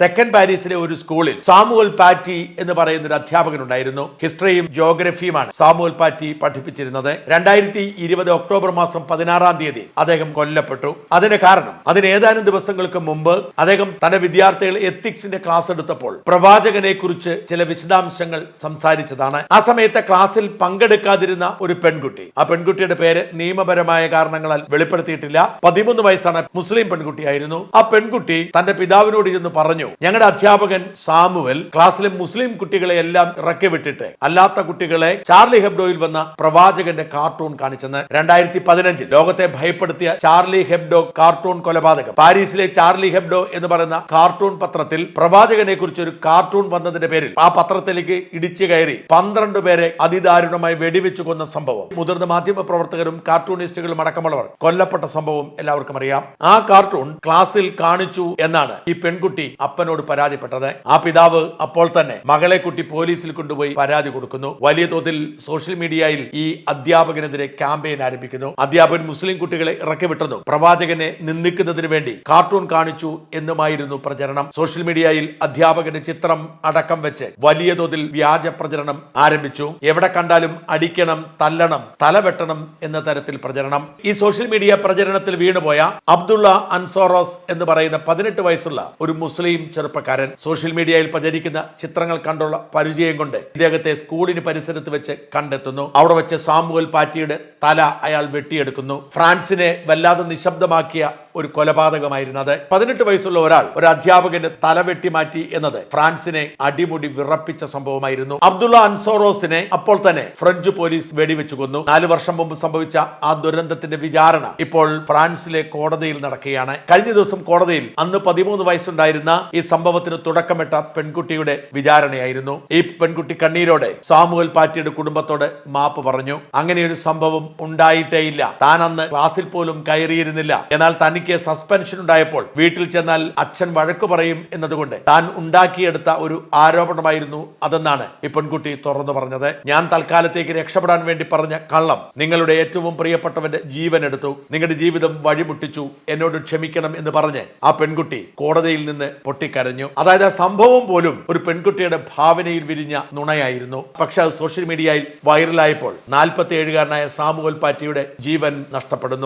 തെക്കൻ പാരീസിലെ ഒരു സ്കൂളിൽ സാമുവൽ പാറ്റി എന്ന് പറയുന്ന ഒരു അധ്യാപകൻ ഉണ്ടായിരുന്നു ഹിസ്റ്ററിയും ജോഗ്രഫിയുമാണ് സാമുവൽ പാറ്റി പഠിപ്പിച്ചിരുന്നത്. രണ്ടായിരത്തി ഇരുപത് ഒക്ടോബർ മാസം പതിനാറാം തീയതി അദ്ദേഹം കൊല്ലപ്പെട്ടു. അതിന് കാരണം അതിന് ഏതാനും ദിവസങ്ങൾക്ക് മുമ്പ് അദ്ദേഹം തന്റെ വിദ്യാർത്ഥികൾ എത്തിക്സിന്റെ ക്ലാസ് എടുത്തപ്പോൾ പ്രവാചകനെ കുറിച്ച് ചില വിശദാംശങ്ങൾ സംസാരിച്ചതാണ്. ആ സമയത്തെ ക്ലാസ്സിൽ പങ്കെടുക്കാതിരുന്ന ഒരു പെൺകുട്ടി ആ പെൺകുട്ടിയുടെ പേര് നിയമപരമായ കാരണങ്ങളാൽ വെളിപ്പെടുത്തിയിട്ടില്ല. പതിമൂന്ന് വയസ്സാണ് മുസ്ലിം പെൺകുട്ടിയായിരുന്നു. ആ പെൺകുട്ടി തന്റെ പിതാവിനോട് ഇരുന്ന് പറഞ്ഞു ഞങ്ങളുടെ അധ്യാപകൻ സാമുവൽ ക്ലാസ്സിലെ മുസ്ലിം കുട്ടികളെ എല്ലാം ഇറക്കി വിട്ടിട്ട് അല്ലാത്ത കുട്ടികളെ ചാർലി ഹെബ്ഡോയിൽ വന്ന പ്രവാചകന്റെ കാർട്ടൂൺ കാണിച്ചെന്ന് രണ്ടായിരത്തി പതിനഞ്ചിൽ ലോകത്തെ ഭയപ്പെടുത്തിയ ചാർലി ഹെബ്ഡോ കാർട്ടൂൺ കൊലപാതകം. പാരീസിലെ ചാർലി ഹെബ്ഡോ എന്ന് പറയുന്ന കാർട്ടൂൺ പത്രത്തിൽ പ്രവാചകനെ കുറിച്ച് ഒരു കാർട്ടൂൺ വന്നതിന്റെ പേരിൽ ആ പത്രത്തിലേക്ക് ഇടിച്ചു കയറി പന്ത്രണ്ട് പേരെ അതിദാരുണമായി വെടിവെച്ചു കൊന്ന സംഭവം. മുതിർന്ന മാധ്യമ പ്രവർത്തകരും കാർട്ടൂണിസ്റ്റുകളും അടക്കമുള്ളവർ. കൊല്ലപ്പെട്ട സംഭവം എല്ലാവർക്കും അറിയാം. ആ കാർട്ടൂൺ ക്ലാസ്സിൽ കാണിച്ചു എന്നാണ് ഈ പെൺകുട്ടി അപ്പനോട് പരാതിപ്പെട്ടത്. ആ പിതാവ് അപ്പോൾ തന്നെ മകളെ കുട്ടി പോലീസിൽ കൊണ്ടുപോയി പരാതി കൊടുക്കുന്നു. വലിയ തോതിൽ സോഷ്യൽ മീഡിയയിൽ ഈ അധ്യാപകനെതിരെ ക്യാമ്പയിൻ ആരംഭിക്കുന്നു. അധ്യാപകൻ മുസ്ലിം കുട്ടികളെ ഇറക്കി വിട്ടതും പ്രവാചകനെ നിന്ദിക്കുന്നതിന് വേണ്ടി കാർട്ടൂൺ കാണിച്ചു എന്നുമായിരുന്നു പ്രചരണം. സോഷ്യൽ മീഡിയയിൽ അധ്യാപകന്റെ ചിത്രം അടക്കം വെച്ച് വലിയ തോതിൽ വ്യാജ പ്രചരണം ആരംഭിച്ചു. എവിടെ കണ്ടാലും അടിക്കണം തല്ലണം തലവെട്ടണം എന്ന തരത്തിൽ പ്രചരണം. ഈ സോഷ്യൽ മീഡിയ പ്രചരണത്തിൽ വീണുപോയ അബ്ദുള്ള അൻസോറോസ് എന്ന് പറയുന്ന പതിനെട്ട് വയസ്സുള്ള ഒരു മുസ്ലിം ചെറുപ്പക്കാരൻ സോഷ്യൽ മീഡിയയിൽ പ്രചരിക്കുന്ന ചിത്രങ്ങൾ കണ്ടുള്ള പരിചയം കൊണ്ട് ഇദ്ദേഹത്തെ സ്കൂളിന് പരിസരത്ത് വെച്ച് കണ്ടെത്തുന്നു. അവിടെ വെച്ച് സാമുവൽ പാറ്റിയുടെ തല അയാൾ വെട്ടിയെടുക്കുന്നു. ഫ്രാൻസിനെ വല്ലാതെ നിശബ്ദമാക്കിയ ഒരു കൊലപാതകമായിരുന്നു അത്. പതിനെട്ട് വയസ്സുള്ള ഒരാൾ ഒരു അധ്യാപകന്റെ തല വെട്ടി മാറ്റി എന്നത് ഫ്രാൻസിനെ അടിമുടി വിറപ്പിച്ച സംഭവമായിരുന്നു. അബ്ദുള്ള അൻസോറോസിനെ അപ്പോൾ തന്നെ ഫ്രഞ്ച് പോലീസ് വെടിവെച്ചു കൊന്നു. നാല് വർഷം മുമ്പ് സംഭവിച്ച ആ ദുരന്തത്തിന്റെ വിചാരണ ഇപ്പോൾ ഫ്രാൻസിലെ കോടതിയിൽ നടക്കുകയാണ്. കഴിഞ്ഞ ദിവസം കോടതിയിൽ അന്ന് പതിമൂന്ന് വയസ്സുണ്ടായിരുന്ന ഈ സംഭവത്തിന് തുടക്കമിട്ട പെൺകുട്ടിയുടെ വിചാരണയായിരുന്നു. ഈ പെൺകുട്ടി കണ്ണീരോടെ സാമുവൽ പാറ്റിയുടെ കുടുംബത്തോട് മാപ്പ് പറഞ്ഞു അങ്ങനെ ഒരു സംഭവം ഉണ്ടായിട്ടേ ഇല്ല താൻ അന്ന് ക്ലാസ്സിൽ പോലും കയറിയിരുന്നില്ല. എന്നാൽ തനിക്ക് സസ്പെൻഷൻ ഉണ്ടായപ്പോൾ വീട്ടിൽ ചെന്നാൽ അച്ഛൻ വഴക്ക് പറയും എന്നതുകൊണ്ട് താൻ ഉണ്ടാക്കിയെടുത്ത ഒരു ആരോപണമായിരുന്നു അതെന്നാണ് ഈ പെൺകുട്ടി തുറന്നു പറഞ്ഞത്. ഞാൻ തൽക്കാലത്തേക്ക് രക്ഷപ്പെടാൻ വേണ്ടി പറഞ്ഞ കള്ളം നിങ്ങളുടെ ഏറ്റവും പ്രിയപ്പെട്ടവന്റെ ജീവൻ എടുത്തു. നിങ്ങളുടെ ജീവിതം വഴിമുട്ടിച്ചു. എന്നോട് ക്ഷമിക്കണം എന്ന് പറഞ്ഞ് ആ പെൺകുട്ടി കോടതിയിൽ നിന്ന് പൊട്ടിക്കരഞ്ഞു അതായത് ആ സംഭവം പോലും ഒരു പെൺകുട്ടിയുടെ ഭാവനയിൽ വിരിഞ്ഞ നുണയായിരുന്നു. പക്ഷെ അത് സോഷ്യൽ മീഡിയയിൽ വൈറലായപ്പോൾ നാൽപ്പത്തി ഏഴുകാരനായ സാമുവൽ പാറ്റിയുടെ ജീവൻ നഷ്ടപ്പെടുന്നു.